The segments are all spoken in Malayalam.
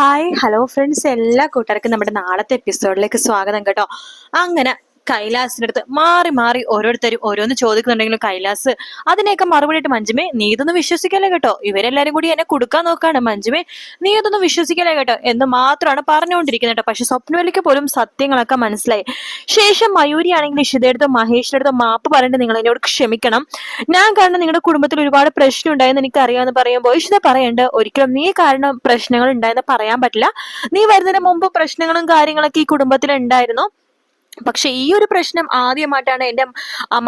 ഹായ് ഹലോ ഫ്രണ്ട്സ് എല്ലാ കൂട്ടുകാർക്കും നമ്മുടെ നാളത്തെ എപ്പിസോഡിലേക്ക് സ്വാഗതം കേട്ടോ. അങ്ങനെ കൈലാസിന്റെ അടുത്ത് മാറി മാറി ഓരോരുത്തരും ഓരോന്ന് ചോദിക്കുന്നുണ്ടെങ്കിലും കൈലാസ് അതിനെയൊക്കെ മറുപടിയിട്ട് മഞ്ജുമേ നീ ഇതൊന്നും വിശ്വസിക്കല്ലേ കേട്ടോ? ഇവരെല്ലാരും കൂടി എന്നെ കൊടുക്കാൻ നോക്കാണ് മഞ്ജുമേ. നീ ഇതൊന്നും വിശ്വസിക്കല്ലേ കേട്ടോ? എന്ന് മാത്രമാണ് പറഞ്ഞുകൊണ്ടിരിക്കുന്നത് കേട്ടോ. പക്ഷെ സ്വപ്നവലിക്ക് പോലും സത്യങ്ങളൊക്കെ മനസ്സിലായി. ശേഷം മയൂരി ആണെങ്കിൽ ഇഷിതയുടെ മഹേഷിന്റെ അടുത്ത് മാപ്പ് പറഞ്ഞിട്ട് നിങ്ങൾ എന്നോട് ക്ഷമിക്കണം. ഞാൻ കാരണം നിങ്ങളുടെ കുടുംബത്തിൽ ഒരുപാട് പ്രശ്നം ഉണ്ടായെന്ന് എനിക്ക് അറിയാമെന്ന് പറയുമ്പോൾ ഇഷിത പറയണ്ട് ഒരിക്കലും നീ കാരണം പ്രശ്നങ്ങൾ ഉണ്ടായെന്ന് പറയാൻ പറ്റില്ല. നീ വരുന്നതിന് മുമ്പ് പ്രശ്നങ്ങളും കാര്യങ്ങളൊക്കെ ഈ കുടുംബത്തിൽ ഉണ്ടായിരുന്നു പക്ഷെ ഈ ഒരു പ്രശ്നം ആദ്യമായിട്ടാണ് എന്റെ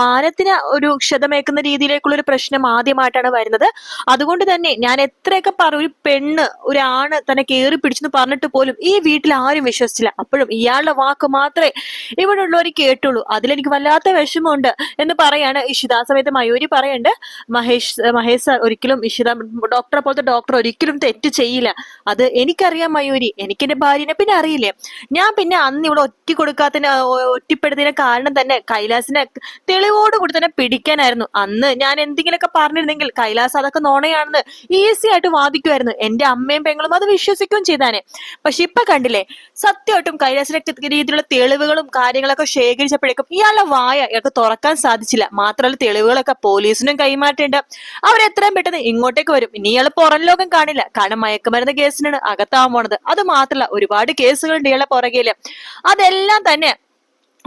മാനത്തിന് ഒരു ക്ഷതമേക്കുന്ന രീതിയിലേക്കുള്ള ഒരു പ്രശ്നം ആദ്യമായിട്ടാണ് വരുന്നത്. അതുകൊണ്ട് തന്നെ ഞാൻ എത്രയൊക്കെ പറ ഒരു പെണ്ണ് ഒരാണ് തന്നെ കയറി പിടിച്ചെന്ന് പറഞ്ഞിട്ട് പോലും ഈ വീട്ടിൽ ആരും വിശ്വസിച്ചില്ല. അപ്പോഴും ഇയാളുടെ വാക്ക് മാത്രമേ ഇവിടെ ഉള്ളവർ കേട്ടുള്ളൂ. അതിലെനിക്ക് വല്ലാത്ത വിഷമമുണ്ട് എന്ന് പറയാണ് ഇഷിത. ആ സമയത്ത് മയൂരി പറയുന്നുണ്ട് മഹേഷ് മഹേഷ് സാർ ഒരിക്കലും ഇഷിത ഡോക്ടറെ പോലത്തെ ഡോക്ടർ ഒരിക്കലും തെറ്റ് ചെയ്യില്ല. അത് എനിക്കറിയാം മയൂരി. എനിക്ക് എന്റെ ഭാര്യനെ പിന്നെ അറിയില്ലേ? ഞാൻ പിന്നെ അന്ന് ഇവിടെ ഒറ്റ കൊടുക്കാത്തതിന് ഒറ്റപ്പെടുന്നതിന് കാരണം തന്നെ കൈലാസിനെ തെളിവോട് കൂടി തന്നെ പിടിക്കാനായിരുന്നു. അന്ന് ഞാൻ എന്തെങ്കിലുമൊക്കെ പറഞ്ഞിരുന്നെങ്കിൽ കൈലാസ് അതൊക്കെ നോണയാണെന്ന് ഈസി ആയിട്ട് വാദിക്കുമായിരുന്നു. എന്റെ അമ്മയും പെങ്ങളും അത് വിശ്വസിക്കുകയും ചെയ്താനെ. പക്ഷെ ഇപ്പൊ കണ്ടില്ലേ സത്യമായിട്ടും കൈലാസിനെ രീതിയിലുള്ള തെളിവുകളും കാര്യങ്ങളൊക്കെ ശേഖരിച്ചപ്പോഴേക്കും ഇയാളുടെ വായ ഇയാൾക്ക് തുറക്കാൻ സാധിച്ചില്ല. മാത്രമല്ല തെളിവുകളൊക്കെ പോലീസിനും കൈമാറ്റേണ്ട അവരെത്രയും പെട്ടെന്ന് ഇങ്ങോട്ടേക്ക് വരും. ഇനി ഇയാൾ പുറം ലോകം കാണില്ല. കാരണം മയക്കുമരുന്ന് കേസിനാണ് അകത്താവാൻ പോണത് അത് മാത്രമല്ല ഒരുപാട് കേസുകളുണ്ട് ഇയാളെ പുറകിൽ. അതെല്ലാം തന്നെ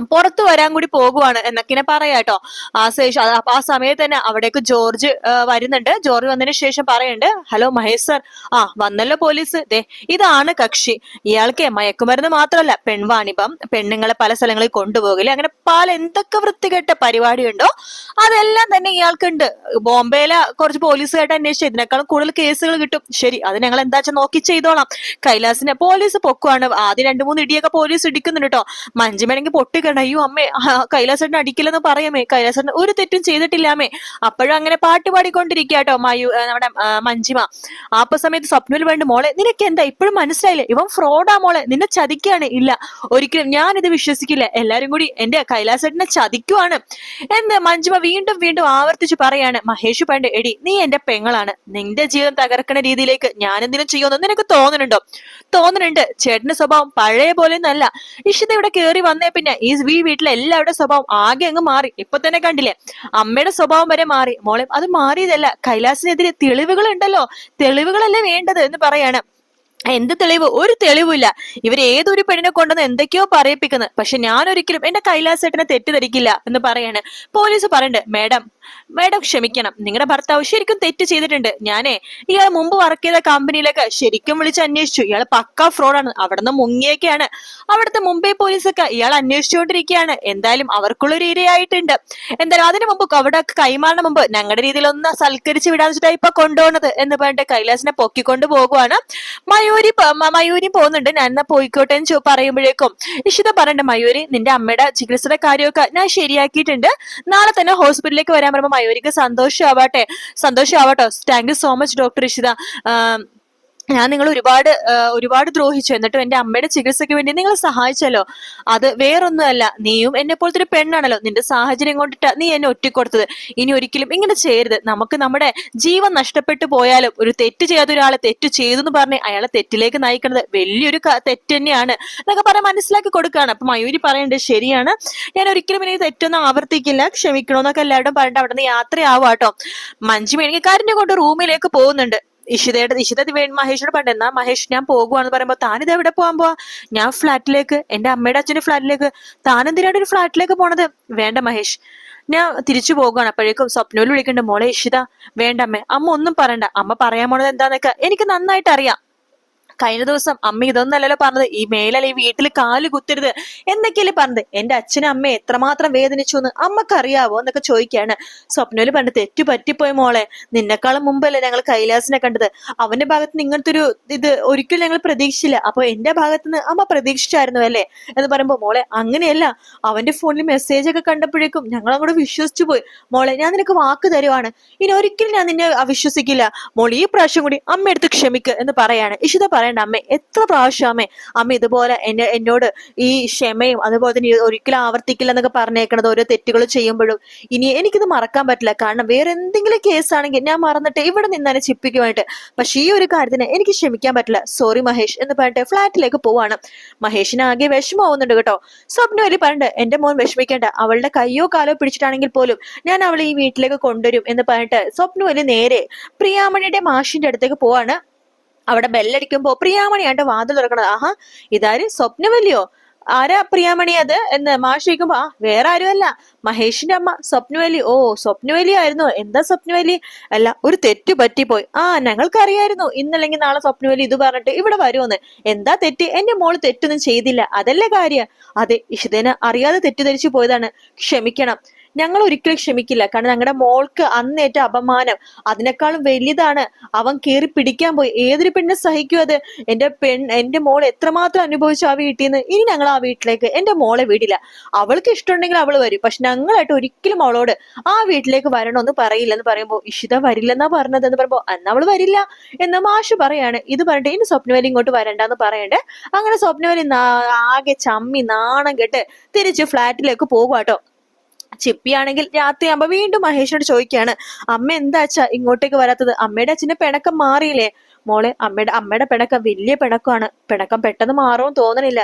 പുറത്തു വരാൻ കൂടി പോകുവാണ് എന്നൊക്കെ പറയാട്ടോ ആ ശേഷം ആ- സമയത്ത് തന്നെ അവിടേക്ക് ജോർജ് വരുന്നുണ്ട്. ജോർജ് വന്നതിന് ശേഷം പറയുന്നുണ്ട് ഹലോ മഹേഷ് സർ. ആ വന്നല്ലോ പോലീസ്. ദേ ഇതാണ് കക്ഷി. ഇയാൾക്ക് മയക്കുമരുന്ന് മാത്രമല്ല പെൺവാണിഭം പെണ്ണുങ്ങളെ പല സ്ഥലങ്ങളിൽ കൊണ്ടുപോകില്ല അങ്ങനെ പല എന്തൊക്കെ വൃത്തികെട്ട പരിപാടിയുണ്ടോ അതെല്ലാം തന്നെ ഇയാൾക്കുണ്ട്. ബോംബെയിലെ കുറച്ച് പോലീസുകായിട്ട് അന്വേഷിച്ചു ഇതിനേക്കാളും കൂടുതൽ കേസുകൾ കിട്ടും. ശരി അത് ഞങ്ങൾ എന്താ വെച്ചാൽ നോക്കി ചെയ്തോളാം. കൈലാസിനെ പോലീസ് പൊക്കുവാണ്. ആദ്യം രണ്ടു മൂന്ന് ഇടിയൊക്കെ പോലീസ് ഇടിക്കുന്നുണ്ട് കേട്ടോ. മഞ്ജുമേണെങ്കിൽ പൊട്ടിക്കണം അയ്യോ അമ്മേ കൈലാസേട്ടൻ അടിക്കില്ലെന്ന് പറയാമേ കൈലാസേട്ടൻ ഒരു തെറ്റും ചെയ്തിട്ടില്ലാമേ അപ്പോഴും അങ്ങനെ പാട്ട് പാടിക്കൊണ്ടിരിക്കുക കേട്ടോ മയു നമ്മുടെ മഞ്ജിമ. ആപ്പ സമയത്ത് സ്വപ്നയിൽ വേണ്ട മോളെ നിനക്ക് എന്താ ഇപ്പോഴും മനസ്സിലായില്ലേ? ഇവൻ ഫ്രോഡാ മോളെ നിന്നെ ചതിക്കാണ്. ഇല്ല ഒരിക്കലും ഞാൻ ഇത് വിശ്വസിക്കില്ല. എല്ലാരും കൂടി എന്റെ കൈലാസേട്ടനെ ചതിക്കുവാണ്. എന്ത് മഞ്ജിമ വീണ്ടും വീണ്ടും ആവർത്തിച്ച് പറയാണ് മഹേഷ് പണ്ട് എടി നീ എന്റെ പെങ്ങളാണ്. നിന്റെ ജീവിതം തകർക്കുന്ന രീതിയിലേക്ക് ഞാൻ എന്തിനും ചെയ്യുമെന്ന് നിനക്ക് തോന്നുന്നുണ്ടോ തോന്നുന്നുണ്ട് ചേട്ടന്റെ സ്വഭാവം പഴയ പോലെ ഒന്നല്ല. ഇഷിത ഇവിടെ കേറി വന്നേ പിന്നെ ഈ ഈ വീട്ടിലെ എല്ലാവരുടെ സ്വഭാവം ആകെ അങ്ങ് മാറി. ഇപ്പൊ തന്നെ കണ്ടില്ലേ? അമ്മയുടെ സ്വഭാവം വരെ മാറി. മോളെ അത് മാറിയതല്ല. കൈലാസിനെതിരെ തെളിവുകൾ ഉണ്ടല്ലോ തെളിവുകളല്ലേ വേണ്ടത് എന്ന് പറയാണ്. എന്ത് തെളിവ്? ഒരു തെളിവില്ല ഇവർ ഏതൊരു പെണ്ണിനെ കൊണ്ടുവന്ന് എന്തൊക്കെയോ പറയിപ്പിക്കുന്നത് പക്ഷെ ഞാൻ ഒരിക്കലും എന്റെ കൈലാസേട്ടനെ തെറ്റിദ്ധരിക്കില്ല എന്ന് പറയാണ്. പോലീസ് പറയണ്ട് മേഡം മേഡം ക്ഷമിക്കണം. നിങ്ങളുടെ ഭർത്താവ് ശരിക്കും തെറ്റ് ചെയ്തിട്ടുണ്ട്. ഞാനേ ഇയാൾ മുമ്പ് വർക്ക് ചെയ്ത കമ്പനിയിലൊക്കെ ശരിക്കും വിളിച്ച് അന്വേഷിച്ചു. ഇയാൾ പക്ക ഫ്രോഡാണ്. അവിടുന്ന് മുങ്ങിയൊക്കെയാണ്. അവിടുത്തെ മുംബൈ പോലീസൊക്കെ ഇയാൾ അന്വേഷിച്ചുകൊണ്ടിരിക്കുകയാണ് എന്തായാലും അവർക്കുള്ളൊരു ഇരയായിട്ടുണ്ട്. എന്തായാലും അതിനു മുമ്പ് അവിടെ കൈമാറുന്ന മുമ്പ് ഞങ്ങളുടെ രീതിയിൽ ഒന്ന് സൽക്കരിച്ച് വിടാന്ന് വെച്ചിട്ടാണ് ഇപ്പൊ കൊണ്ടുപോകുന്നത് എന്ന് പറഞ്ഞിട്ട് കൈലാസിനെ പൊക്കിക്കൊണ്ട് പോകുവാണ്. മയൂരി മയൂരി പോകുന്നുണ്ട്. ഞാൻ എന്നാ പോയിക്കോട്ടെ എന്ന് പറയുമ്പോഴേക്കും ഇഷിത പറഞ്ഞിട്ട് മയൂരി നിന്റെ അമ്മയുടെ ചികിത്സയുടെ കാര്യമൊക്കെ ഞാൻ ശരിയാക്കിയിട്ടുണ്ട്. നാളെ തന്നെ ഹോസ്പിറ്റലിലേക്ക് വരാൻ പറയുമ്പോൾ മയൂരിക്ക് സന്തോഷമാവട്ടെ. സന്തോഷമാവട്ടോ. Thank you so much doctor Ishita. ഞാൻ നിങ്ങൾ ഒരുപാട് ഒരുപാട് ദ്രോഹിച്ചു. എന്നിട്ടും എന്റെ അമ്മയുടെ ചികിത്സയ്ക്ക് വേണ്ടി നിങ്ങൾ സഹായിച്ചല്ലോ. അത് വേറൊന്നുമല്ല നീയും എന്നെ പോലത്തെ ഒരു പെണ്ണാണല്ലോ. നിന്റെ സാഹചര്യം കൊണ്ടിട്ട് നീ എന്നെ ഒറ്റിക്കൊടുത്തത്. ഇനി ഒരിക്കലും ഇങ്ങനെ ചെയ്യരുത്. നമുക്ക് നമ്മുടെ ജീവൻ നഷ്ടപ്പെട്ടു പോയാലും ഒരു തെറ്റ് ചെയ്യാത്ത ഒരാളെ തെറ്റ് ചെയ്തു എന്ന് പറഞ്ഞ് അയാളെ തെറ്റിലേക്ക് നയിക്കുന്നത് വലിയൊരു തെറ്റ് തന്നെയാണ് എന്നൊക്കെ പറയാൻ മനസ്സിലാക്കി കൊടുക്കുകയാണ്. അപ്പൊ മയൂരി പറയണ്ടേ ശരിയാണ്. ഞാൻ ഒരിക്കലും ഇനി തെറ്റൊന്നും ആവർത്തിക്കില്ല. ക്ഷമിക്കണമെന്നൊക്കെ എല്ലാവരും പറഞ്ഞിട്ട് അവിടെ നിന്ന് യാത്രയാവാട്ടോ. മഞ്ജു മേണെങ്കിൽ കൊണ്ട് റൂമിലേക്ക് പോകുന്നുണ്ട്. ഇഷിതയുടെ ഇഷിത മഹേഷിനോട് പറഞ്ഞു എന്നാ മഹേഷ് ഞാൻ പോകുവാന്ന് പറയുമ്പോ താനിത് എവിടെ പോകാൻ പോവാ? ഞാൻ ഫ്ലാറ്റിലേക്ക് എന്റെ അമ്മയുടെ അച്ഛന്റെ ഫ്ലാറ്റിലേക്ക്. താൻ ഒരു ഫ്ലാറ്റിലേക്ക് പോണത്? വേണ്ട മഹേഷ് ഞാൻ തിരിച്ചു പോകുകയാണ് അപ്പോഴേക്കും സ്വപ്നയിൽ വിളിക്കണ്ട മോളെ ഇഷിത വേണ്ട അമ്മ അമ്മ ഒന്നും പറയണ്ട. അമ്മ പറയാൻ പോണത് എന്താന്നൊക്കെ എനിക്ക് നന്നായിട്ട് അറിയാം. കഴിഞ്ഞ ദിവസം അമ്മ ഇതൊന്നല്ലല്ലോ പറഞ്ഞത്. ഈ മേലല്ല ഈ വീട്ടിൽ കാൽ കുത്തരുത് എന്നൊക്കെയല്ലേ പറഞ്ഞത്. എന്റെ അച്ഛനും അമ്മ എത്രമാത്രം വേദനിച്ചു എന്ന് അമ്മക്കറിയാവോ എന്നൊക്കെ ചോദിക്കാണ് സ്വപ്നയിൽ പണ്ട് തെറ്റു പറ്റിപ്പോയി മോളെ. നിന്നെക്കാളും മുമ്പല്ലേ ഞങ്ങൾ കൈലാസിനെ കണ്ടത്. അവന്റെ ഭാഗത്ത് ഇങ്ങനത്തെ ഒരു ഇത് ഒരിക്കലും ഞങ്ങൾ പ്രതീക്ഷിച്ചില്ല. അപ്പൊ എന്റെ ഭാഗത്ത് നിന്ന് അമ്മ പ്രതീക്ഷിച്ചായിരുന്നു അല്ലേ? എന്ന് പറയുമ്പോ മോളെ അങ്ങനെയല്ല. അവന്റെ ഫോണിൽ മെസ്സേജ് ഒക്കെ കണ്ടപ്പോഴേക്കും ഞങ്ങൾ അങ്ങോട്ട് വിശ്വസിച്ചു പോയി. മോളെ ഞാൻ നിനക്ക് വാക്ക് തരുവാണ്. ഇനി ഒരിക്കലും ഞാൻ നിന്നെ അവിശ്വസിക്കില്ല. മോൾ ഈ പ്രാവശ്യം കൂടി അമ്മ എടുത്ത് ക്ഷമിക്കുക എന്ന് പറയാണ്. ഇഷിത പറ പറയണ്ട അമ്മ എത്ര പ്രാവശ്യം അമ്മേ അമ്മ ഇതുപോലെ എന്നെ എന്നോട് ഈ ക്ഷമയും അതുപോലെ തന്നെ ഒരിക്കലും ആവർത്തിക്കില്ല എന്നൊക്കെ പറഞ്ഞേക്കണത് ഓരോ തെറ്റുകൾ ചെയ്യുമ്പോഴും ഇനി എനിക്കിത് മറക്കാൻ പറ്റില്ല. കാരണം വേറെ എന്തെങ്കിലും കേസാണെങ്കിൽ ഞാൻ മറന്നിട്ട് ഇവിടെ നിന്നാണ് ചിപ്പിക്കുമായിട്ട് പക്ഷെ ഈ ഒരു കാര്യത്തിന് എനിക്ക് ക്ഷമിക്കാൻ പറ്റില്ല. സോറി മഹേഷ് എന്ന് പറഞ്ഞിട്ട് ഫ്ലാറ്റിലേക്ക് പോവാണ്. മഹേഷിന് ആകെ വിഷമാവുന്നുണ്ട് കേട്ടോ. സ്വപ്നവലി പറഞ്ഞിട്ട് എന്റെ മോൻ വിഷമിക്കേണ്ട. അവളുടെ കയ്യോ കാലോ പിടിച്ചിട്ടാണെങ്കിൽ പോലും ഞാൻ അവളെ ഈ വീട്ടിലേക്ക് കൊണ്ടുവരും എന്ന് പറഞ്ഞിട്ട് സ്വപ്നവലി നേരെ പ്രിയാമണിയുടെ മാഷിന്റെ അടുത്തേക്ക് പോവാണ്. അവിടെ ബെല്ലടിക്കുമ്പോ പ്രിയാമണിയാണ്ട് വാതിൽ തുറക്കണത്. ആഹാ ഇതാര്? സ്വപ്നവല്ലിയോ? ആരാ പ്രിയാമണി അത്? എന്ന് മാഷ് ചോദിക്കുമ്പോ ആ വേറെ ആരുമല്ല. മഹേഷിന്റെ അമ്മ സ്വപ്നവലി ഓ സ്വപ്നവലി ആയിരുന്നു. എന്താ സ്വപ്നവലി അല്ല ഒരു തെറ്റ് പറ്റിപ്പോയി. ആ ഞങ്ങൾക്കറിയായിരുന്നു. ഇന്നല്ലെങ്കിൽ നാളെ സ്വപ്നവലി ഇത് പറഞ്ഞിട്ട് ഇവിടെ വരുമെന്ന്. എന്താ തെറ്റ്? എന്റെ മോൾ തെറ്റൊന്നും ചെയ്തില്ല. അതല്ലേ കാര്യം? അതെ ഇഷിതേനെ അറിയാതെ തെറ്റിദ്ധരിച്ചു പോയതാണ്. ക്ഷമിക്കണം. ഞങ്ങൾ ഒരിക്കലും ക്ഷമിക്കില്ല. കാരണം ഞങ്ങളുടെ മോൾക്ക് അന്നേറ്റ അപമാനം അതിനേക്കാളും വലിയതാണ് അവൻ കയറി പിടിക്കാൻ പോയി. ഏതൊരു പെണ്ണ് സഹിക്കും അത്? എന്റെ പെൺ എന്റെ മോൾ എത്രമാത്രം അനുഭവിച്ചു ആ വീട്ടിൽ നിന്ന് ഇനി ഞങ്ങൾ ആ വീട്ടിലേക്ക് എന്റെ മോളെ വിടില്ല. അവൾക്ക് ഇഷ്ടമുണ്ടെങ്കിൽ അവൾ വരും. പക്ഷെ ഞങ്ങളായിട്ട് ഒരിക്കലും അവളോട് ആ വീട്ടിലേക്ക് വരണമെന്ന് പറയില്ലെന്ന് പറയുമ്പോൾ ഇഷിത വരില്ലെന്നാ പറഞ്ഞത് എന്ന് പറയുമ്പോൾ അന്ന് അവൾ വരില്ല എന്ന് മാഷ് പറയാണ്. ഇത് പറഞ്ഞിട്ട് ഇനി സ്വപ്നവലി ഇങ്ങോട്ട് വരണ്ടെന്ന് പറയണ്ടേ. അങ്ങനെ സ്വപ്നവലി ആകെ ചമ്മി നാണം കെട്ട് തിരിച്ച് ഫ്ലാറ്റിലേക്ക് പോകുവാട്ടോ ചിപ്പിയാണെങ്കിൽ രാത്രിയാകുമ്പോ വീണ്ടും മഹേഷിനോട് ചോദിക്കുകയാണ് അമ്മ എന്താ അച്ഛാ ഇങ്ങോട്ടേക്ക് വരാത്തത്? അമ്മയുടെ അച്ഛന്റെ പിണക്കം മാറിയില്ലേ? മോളെ അമ്മയുടെ അമ്മയുടെ പിണക്കം വലിയ പിണക്കമാണ്. പിണക്കം പെട്ടെന്ന് മാറുമെന്ന് തോന്നണില്ല.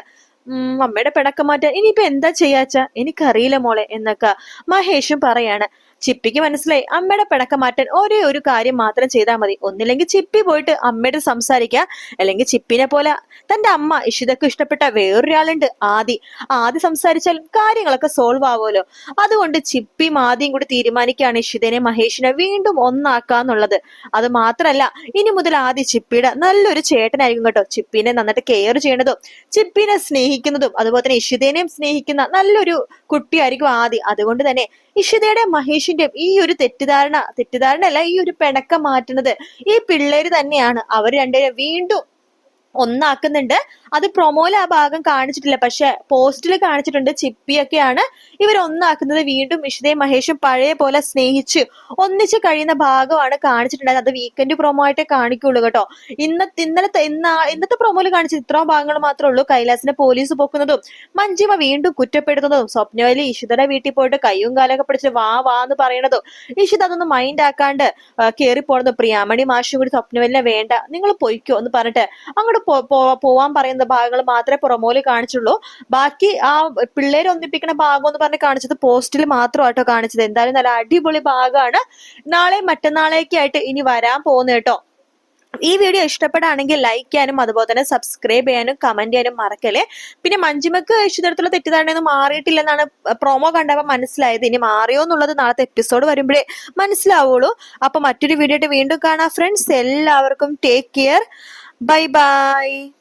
ഉം അമ്മയുടെ പിണക്കം മാറ്റാൻ ഇനിയിപ്പോ എന്താ ചെയ്യാച്ച എനിക്കറിയില്ല മോളെ എന്നൊക്കെ മഹേഷും പറയാണ്. ചിപ്പിക്ക് മനസ്സിലായി. അമ്മയുടെ പിണക്കം മാറ്റാൻ ഒരേ ഒരു കാര്യം മാത്രം ചെയ്താൽ മതി. ഒന്നില്ലെങ്കിൽ ചിപ്പി പോയിട്ട് അമ്മയുടെ സംസാരിക്കുക അല്ലെങ്കിൽ ചിപ്പിനെ പോലെ തന്റെ അമ്മ ഇഷിതക്ക് ഇഷ്ടപ്പെട്ട വേറൊരാളുണ്ട് ആദി. ആദി സംസാരിച്ചാൽ കാര്യങ്ങളൊക്കെ സോൾവ് ആവുമല്ലോ. അതുകൊണ്ട് ചിപ്പിയും ആദ്യം കൂടി തീരുമാനിക്കുകയാണ് ഇഷിതനെ മഹേഷിനെ വീണ്ടും ഒന്നാക്കാന്നുള്ളത് അത് മാത്രല്ല ഇനി മുതൽ ആദ്യ ചിപ്പിയുടെ നല്ലൊരു ചേട്ടനായിരിക്കും കേട്ടോ. ചിപ്പിനെ നന്നായിട്ട് കെയർ ചെയ്യണതും ചിപ്പിനെ സ്നേഹിക്കുന്നതും അതുപോലെ തന്നെ ഇഷിതേനെയും സ്നേഹിക്കുന്ന നല്ലൊരു കുട്ടിയായിരിക്കും ആദി. അതുകൊണ്ട് തന്നെ ഇഷിതയുടെ മഹേഷിന്റെയും ഈ ഒരു തെറ്റിദ്ധാരണ തെറ്റിദ്ധാരണ അല്ല ഈ ഒരു പിണക്കം മാറ്റുന്നത് ഈ പിള്ളേര് തന്നെയാണ്. അവർ രണ്ടുപേരും വീണ്ടും ഒന്നാക്കുന്നുണ്ട്. അത് പ്രൊമോയിൽ ആ ഭാഗം കാണിച്ചിട്ടില്ല. പക്ഷെ പോസ്റ്റിൽ കാണിച്ചിട്ടുണ്ട് ചിപ്പിയൊക്കെയാണ് ഇവർ ഒന്നാക്കുന്നത്. വീണ്ടും ഇഷിതയും മഹേഷും പഴയ പോലെ സ്നേഹിച്ച് ഒന്നിച്ച് കഴിയുന്ന ഭാഗമാണ് കാണിച്ചിട്ടുണ്ടായത്. അത് വീക്കെൻഡ് പ്രൊമോ ആയിട്ടേ കാണിക്കുള്ളൂ കേട്ടോ. ഇന്നത്തെ ഇന്നലത്തെ ഇന്ന ഇന്നത്തെ പ്രൊമോയിൽ കാണിച്ച ഇത്രയും ഭാഗങ്ങൾ മാത്രമേ ഉള്ളൂ. കൈലാസിനെ പോലീസ് പൊക്കുന്നതും മഞ്ജിമ വീണ്ടും കുറ്റപ്പെടുത്തുന്നതും സ്വപ്നവലി ഇഷിതയുടെ വീട്ടിൽ പോയിട്ട് കയ്യും കാലൊക്കെ പിടിച്ച് വാ വാ എന്ന് പറയണതും ഇഷിത അതൊന്നും മൈൻഡ് ആക്കാണ്ട് കയറി പോണതും പ്രിയാമണി മാഷും കൂടി സ്വപ്നവലിനെ വേണ്ട നിങ്ങൾ പൊയ്ക്കോ എന്ന് പറഞ്ഞിട്ട് അങ്ങോട്ട് പോവാൻ പറയുന്ന ഭാഗങ്ങൾ മാത്രമേ പ്രൊമോയിൽ കാണിച്ചുള്ളൂ. ബാക്കി ആ പിള്ളേരെ ഒന്നിപ്പിക്കുന്ന ഭാഗം എന്ന് പറഞ്ഞ് കാണിച്ചത് പോസ്റ്റിൽ മാത്രമായിട്ടോ കാണിച്ചത്. എന്തായാലും നല്ല അടിപൊളി ഭാഗമാണ്. നാളെ മറ്റന്നാളേക്ക് ആയിട്ട് ഇനി വരാൻ പോകുന്നത് കേട്ടോ. ഈ വീഡിയോ ഇഷ്ടപ്പെടുകയാണെങ്കിൽ ലൈക്ക് ചെയ്യാനും അതുപോലെ തന്നെ സബ്സ്ക്രൈബ് ചെയ്യാനും കമന്റ് ചെയ്യാനും മറക്കല്ലേ? പിന്നെ മഞ്ജിമക്ക് ഇഷ്ടത്തിലുള്ള തെറ്റിദ്ധാരണയൊന്നും മാറിയിട്ടില്ലെന്നാണ് പ്രൊമോ കണ്ടപ്പോൾ മനസ്സിലായത്. ഇനി മാറിയോ എന്നുള്ളത് നാളത്തെ എപ്പിസോഡ് വരുമ്പോഴേ മനസ്സിലാവുള്ളൂ. അപ്പൊ മറ്റൊരു വീഡിയോ വീണ്ടും കാണാം. ഫ്രണ്ട്സ് എല്ലാവർക്കും ടേക്ക് കെയർ Bye-bye.